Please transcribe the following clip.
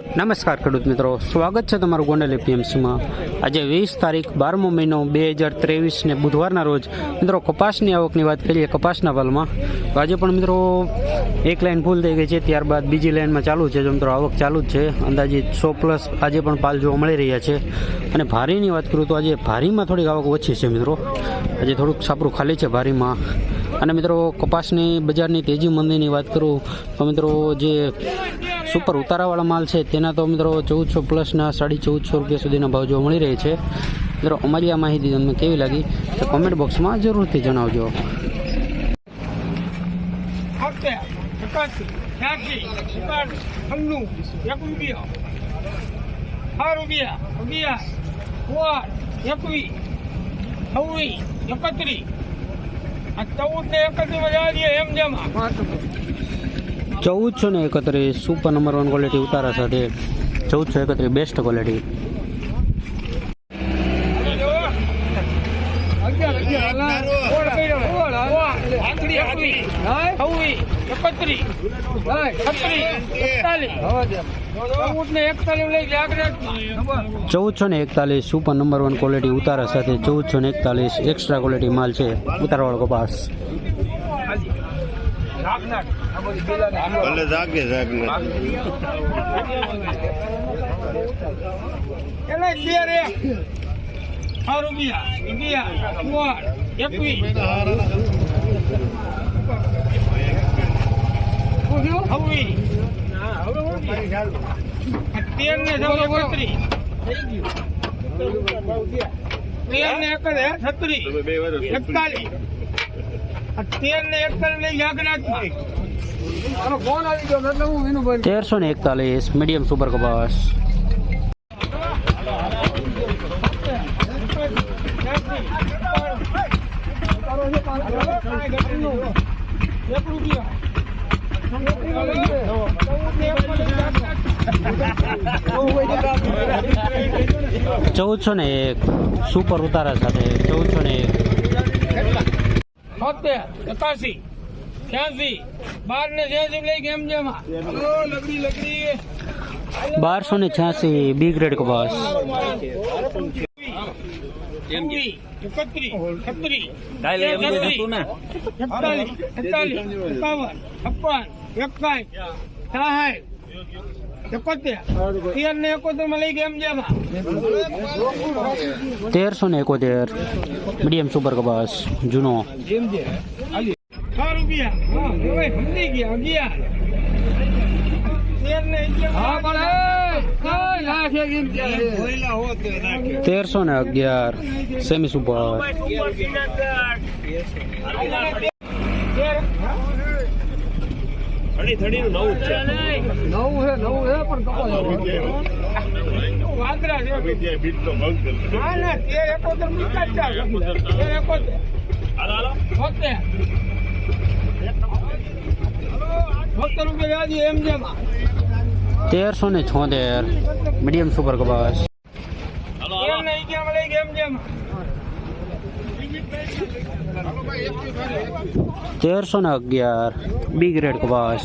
નમસ્કાર ખેડૂત મિત્રો. સ્વાગત છે તમારું ગોંડલ એપીએમસીમાં. આજે વીસ તારીખ બારમો મહિનો બે હજાર ત્રેવીસને બુધવારના રોજ. મિત્રો, કપાસની આવકની વાત કરીએ કપાસના પાલમાં તો આજે પણ મિત્રો, એક લાઈન ફૂલ થઈ ગઈ છે, ત્યારબાદ બીજી લાઈનમાં ચાલુ છે. જો મિત્રો, આવક ચાલુ જ છે. અંદાજિત સો પ્લસ આજે પણ પાલ જોવા મળી રહ્યા છે. અને ભારીની વાત કરું તો આજે ભારીમાં થોડીક આવક ઓછી છે મિત્રો. આજે થોડુંક સાપરું ખાલી છે ભારીમાં. અને મિત્રો, કપાસની બજારની તેજી મંદીની વાત કરું તો મિત્રો, જે સુપર ઉતારાવાળા માલ છે તેના તો મિત્રો ચૌદસો પ્લસના સાડી ચૌદસો રૂપિયા સુધીના ભાવ જોવા મળી રહે છે મિત્રો અમારી આ માહિતી તમને કેવી લાગી તો કોમેન્ટ બોક્સમાં જરૂરથી જણાવજો છ્યાસી, એકાણું, છન્નું, એક રૂપિયો. છ રૂપિયા, એકત્રીસ. આ ચૌદ ને એકત્રીસ જવા એમ જેમ ચૌદસો ને એકત્રીસ સુપર નંબર વન ક્વોલિટી ઉતારા સાથે. ચૌદસો એકત્રીસ બેસ્ટ ક્વોલિટી. ચૌદ ચૌદસો ને એકતાલીસ સુપર નંબર વન ક્વોલિટી ઉતારા સાથે. ચૌદસો ને એકતાલીસ એક્સ્ટ્રા ક્વોલિટી માલ છે. ઉતારવાળો કપાસ. ભલે જાગે જાગે. એના તેર એક છ રૂપિયા એકવીસ તેર ને ચૌદ એકત્રીસ તેર ને એક છત્રીસ એકતાલીસ. તેરસો ને એકતાલીસ મીડિયમ સુપર કપાસ. ચૌદસો ને એક સુપર ઉતારા સાથે ચૌદસો ને એક. છોતેર એકાસી છ્યાસી બાર ને છ્યાસી લઈ કેમ જેમાં લગડી લગડી બારસો ને છ્યાસી બી ગ્રેડ કપાસ એકાવન છપ્પન એકાઈ સાહીઠ એકોતેર. તેર ને એકોતેર. મીડિયમ સુપર કેમ જૂનો તેરસો ને અગિયાર. સેમી સુપર કપાસ જૂનો નું નવું છે. નવું છે નવું છે પણ કપાસ વાંદરા તેરસો ને અગિયાર ભંગ છે ના ના તેર એકોતેર મૂકા જ ચાલ. હાલો હાલો. છોતેર છોતેર રૂપિયા વ્યાજી એમ જેમ તેરસો ને છોતેર. મીડિયમ સુપર કપાસ તેર ને અગિયારમાં લઈ ગયા એમ જેમાં તેરસો ને અગિયાર. બી ગ્રેડ કપાસ